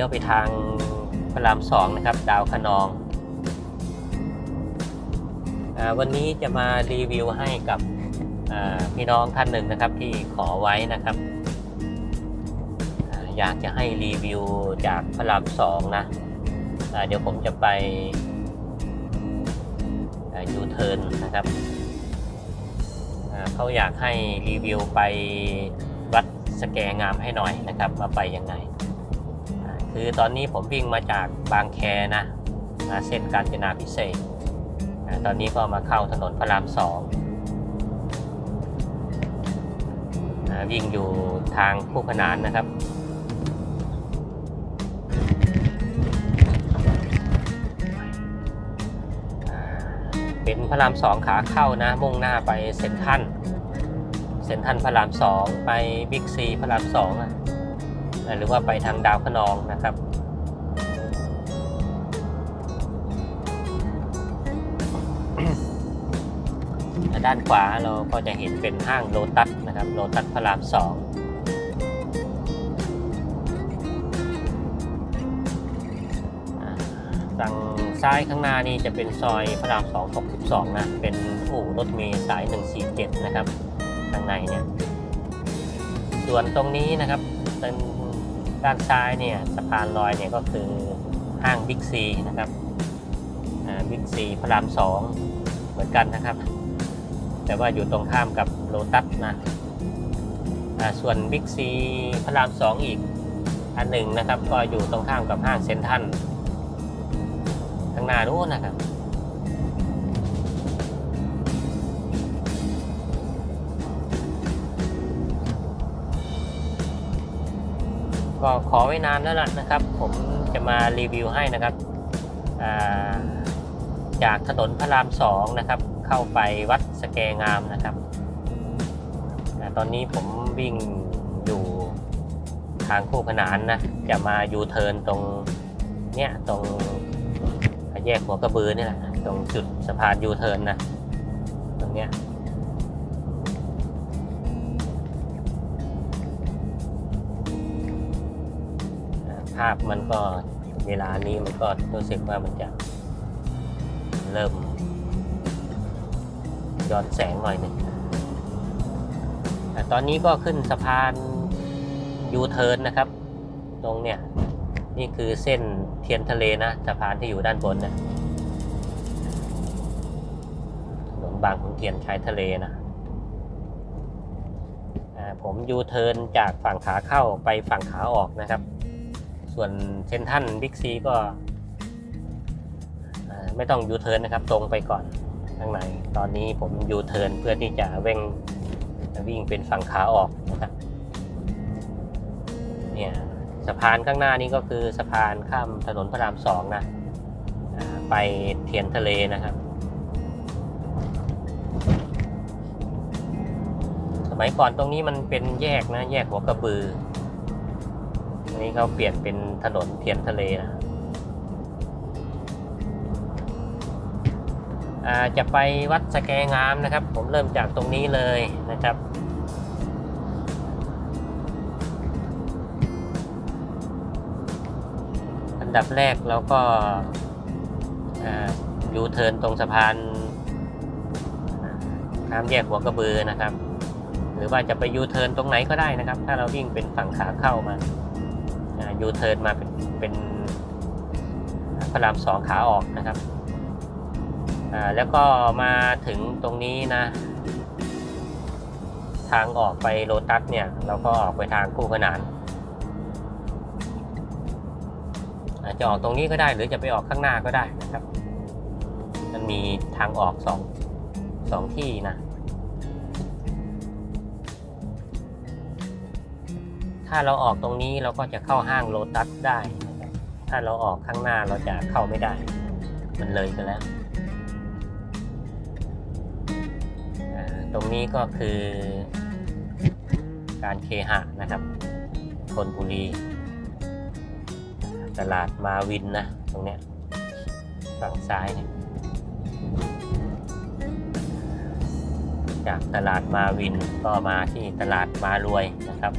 เลี้ยวไปทางพระรามสองนะครับ ดาวคะนองอวันนี้จะมารีวิวให้กับพี่น้องท่านหนึ่งนะครับที่ขอไว้นะครับออยากจะให้รีวิวจากพระรามสองนะเดี๋ยวผมจะไปยูเทิร์นนะครับเขาอยากให้รีวิวไปวัดสแกงามให้หน่อยนะครับว่าไปยังไง คือตอนนี้ผมวิ่งมาจากบางแคนะมาเส้นกาญจนาพิเศษตอนนี้ก็มาเข้าถนนพระรามสองวิ่งอยู่ทางคู่ขนานนะครับเป็นพระรามสองขาเข้านะมุ่งหน้าไปเซ็นทรัลเซ็นทรัลพระรามสองไปบิ๊กซีพระรามสองอะ หรือว่าไปทางดาวคะนองนะครับ ด้านขวาเราก็จะเห็นเป็นห้างโลตัสนะครับโลตัสพระรามสองอ่าฝั่งซ้ายข้างหน้านี่จะเป็นซอยพระรามสอง62นะ เป็นอู่รถเมล์สาย 147 นะครับ ข้างในเนี่ย ส่วนตรงนี้นะครับเป็น ด้านซ้ายเนี่ยสะพานลอยเนี่ยก็คือห้างบิ๊กซีนะครับบิ๊กซีพระรามสองเหมือนกันนะครับ แต่ว่าอยู่ตรงข้ามกับโลตัสนะส่วนบิ๊กซีพระรามสองอีกอันหนึ่งนะครับ ก็อยู่ตรงข้ามกับห้างเซ็นทรัลข้างหน้านู้นนะครับ ก็ขอไว้นานแล้วล่ะนะครับ ผมจะมารีวิวให้นะครับาจากถนนพระรามสองนะครับ เข้าไปวัดสแกงามนะครับ ตอนนี้ผมวิ่งอยู่ทางคู่ขนานนะ จะมายูเทิร์นตรงเนี้ยตรงแยกหัวกระบือนี่แหละตรงจุดสะพานยูเทิร์นนะตรงเนี้ยาพมันก็เวลานี้มันก็รู้สึกว่ามันจะเริ่มย้อนแสงหน่อยหนึ่งแต่ตอนนี้ก็ขึ้นสะพานยูเทิร์นนะครับ ตรงเนี้ยนี่คือเส้นเทียนทะเลนะสะพานที่อยู่ด้านบนนี่ยถนนบางขุนเทียนชายทะเลนะอ่าผมยูเทิร์นจากฝั่งขาเข้าไปฝั่งขาออกนะครับ ส่วนเซนทันบิ๊กซีก็ไม่ต้องยูเทิร์นนะครับ ตรงไปก่อนข้างใน ตอนนี้ผมยูเทิร์นเพื่อที่จะเว่งวิ่งเป็นฝั่งขาออกนะครับเนี่ยสะพานข้างหน้านี้ก็คือสะพานข้ามถนนพระรามสองนะไปเทียนทะเลนะครับ สมัยก่อนตรงนี้มันเป็นแยกนะ แยกหัวกระบืออั นี้เขาเปลี่ยนเป็นถนนเทียนทะเลนะจะไปวัดสแกงามนะครับ ผมเริ่มจากตรงนี้เลยนะครับ อันดับแรกเราก็ยูเทิร์นตรงสะพานข้ามแยกหัวกระบือนะครับ หรือว่าจะไปยูเทิร์นตรงไหนก็ได้นะครับ ถ้าเราวิ่งเป็นฝั่งขาเข้ามา ยูเทิร์นมาเป็นเป็นพระรามสองขาออกนะครับแล้วก็มาถึงตรงนี้นะ ทางออกไปโลตัสเนี่ย เราก็ออกไปทางคู่ขนานอาจจะออกตรงนี้ก็ได้หรือจะไปออกข้างหน้าก็ได้นะครับ มันมีทางออกสองสองที่นะ ถ้าเราออกตรงนี้เราก็จะเข้าห้างโลตัสได้นะครับถ้าเราออกข้างหน้าเราจะเข้าไม่ได้ มันเลยไปแล้ว ตรงนี้ก็คือ การเคหะนะครับธนบุรี ตลาดมาวินนะ ตรงเนี้ยฝั่งซ้ายเนี่ยจากตลาดมาวินก็มาที่ตลาดมารวยนะครับ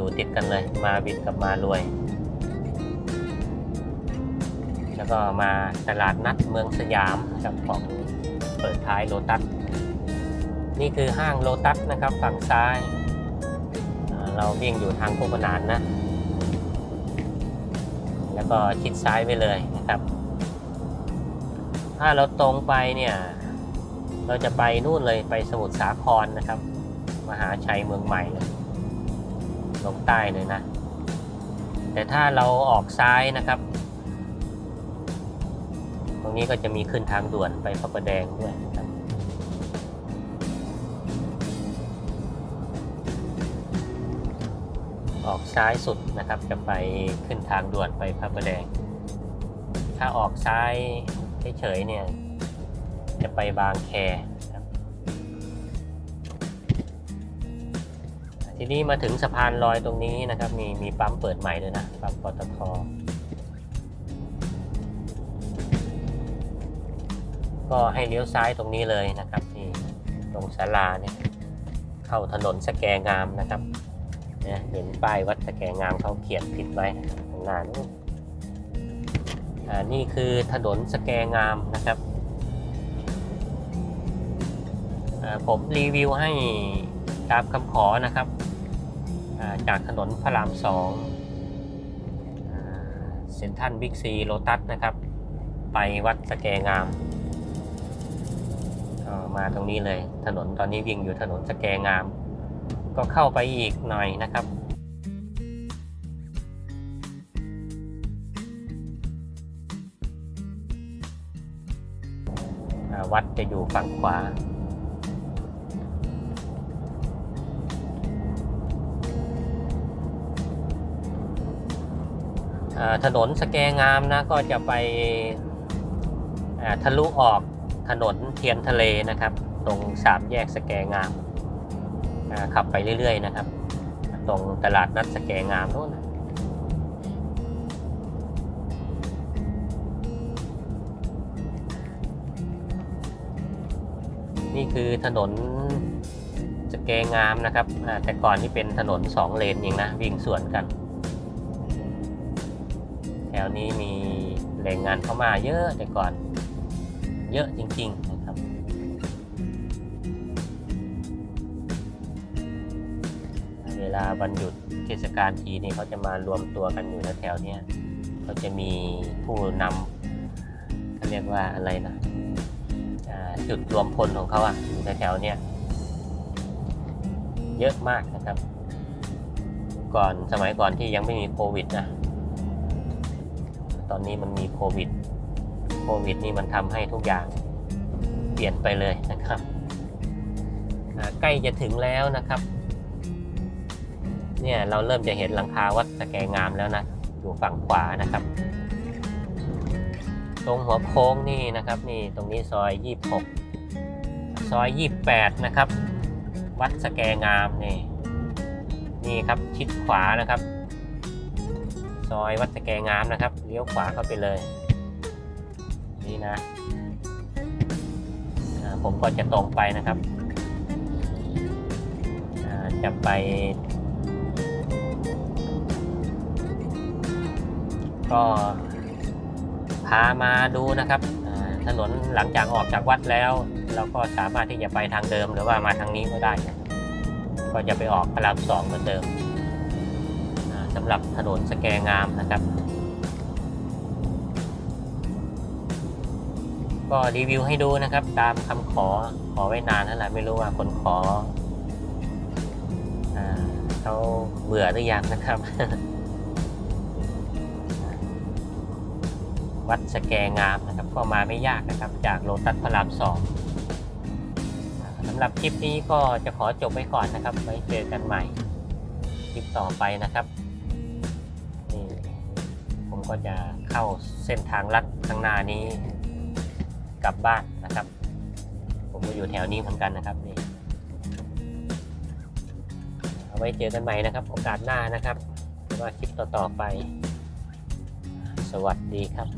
อยู่ติดกันเลย มาวินกับมารวย แล้วก็มาตลาดนัดเมืองสยามนะครับของเปิดท้ายโลตัส นี่คือห้างโลตัสนะครับฝั่งซ้ายอ่าเราวิ่งอยู่ทางคู่ขนานนะ แล้วก็ชิดซ้ายไปเลยนะครับ ถ้าเราตรงไปเนี่ย เราจะไปนู่นเลยไปสมุทรสาครนะครับ มหาชัยเมืองใหม่เลย ลงใต้เลยนะ แต่ถ้าเราออกซ้ายนะครับ ตรงนี้ก็จะมีขึ้นทางด่วนไปพระประแดงด้วยนะครับออกซ้ายสุดนะครับจะไปขึ้นทางด่วนไปพระประแดง ถ้าออกซ้ายเฉยๆเนี่ย จะไปบางแค ทีนี้มาถึงสะพานลอยตรงนี้นะครับมีมีปั๊มเปิดใหม่ด้วยนะปั๊มปตทก็ให้เลี้ยวซ้ายตรงนี้เลยนะครับที่ตรงศาลาเนี่ยเข้าถนนสแกงามนะครับเนี่ยเห็นป้ายวัดสแกงามเขาเขียนผิดไว้ข้างหน้านู้นอ่านี่คือถนนสแกงามนะครับอ่าผมรีวิวให้ตามคำขอนะครับ จากถนนพระรามสองเซ็นทรัลบิ๊กซีโลตัสนะครับ ไปวัดสแกงามก็มาตรงนี้เลยถนนตอนนี้วิ่งอยู่ถนนสแกงาม ก็เข้าไปอีกหน่อยนะครับวัดจะอยู่ฝั่งขวา ถนนสแกงามนะก็จะไปทะลุออกถนนเทียนทะเลนะครับ ตรงสามแยกสแกงามขับไปเรื่อยๆนะครับ ตรงตลาดนัดสแกงามโน่นนะนี่คือถนนสแกงามนะครับแต่ก่อนนี่เป็นถนนสองเลนเองนะวิ่งสวนกัน วนี้มีแรงงานเข้ามาเยอะแต่ก่อน เยอะจริงๆนะครับ เวลาวันหยุดเทศกาลทีนี่เขาจะมารวมตัวกันอยู่แถวๆเนี้ยเขาจะมีผู้นำเขาเรียกว่าอะไรนะจุดรวมพลของเขาอะอยู่แถวๆเนี้ยเยอะมากนะครับ ก่อนสมัยก่อนที่ยังไม่มีโควิดนะ ตอนนี้มันมีโควิด โควิดนี่มันทำให้ทุกอย่างเปลี่ยนไปเลยนะครับใกล้จะถึงแล้วนะครับ เนี่ยเราเริ่มจะเห็นหลังคาวัดสแกงามแล้วนะอยู่ฝั่งขวานะครับ ตรงหัวโค้งนี่นะครับ นี่ตรงนี้ซอย 26 ซอย 28 นะครับ วัดสแกงามนี่นี่ครับชิดขวานะครับ ซอยวัดสแกงามนะครับ เลี้ยวขวาเข้าไปเลย นี่นะผมก็จะตรงไปนะครับจะไป ก็พามาดูนะครับถนนหลังจากออกจากวัดแล้ว เราก็สามารถที่จะไปทางเดิมหรือว่ามาทางนี้ก็ได้ ก็จะไปออกพระรามสองเหมือนเดิมสำหรับถนนสแกงามนะครับ ก็รีวิวให้ดูนะครับ ตามคำขอขอไว้นานแล้วแหละไม่รู้ว่าคนขออเขาเบื่อหรือยังนะครับ วัดสแกงามนะครับ ก็มาไม่ยากนะครับ จากโลตัสพระรามสองสำหรับคลิปนี้ก็จะขอจบไว้ก่อนนะครับ ไว้เจอกันใหม่ คลิปต่อไปนะครับนี่ผมก็จะเข้าเส้นทางลัดข้างหน้านี้ กลับบ้านนะครับ ผมก็อยู่แถวนี้เหมือนกันนะครับนี่เอาไว้เจอกันใหม่นะครับ โอกาสหน้านะครับหรือว่าคลิปต่อๆไป สวัสดีครับ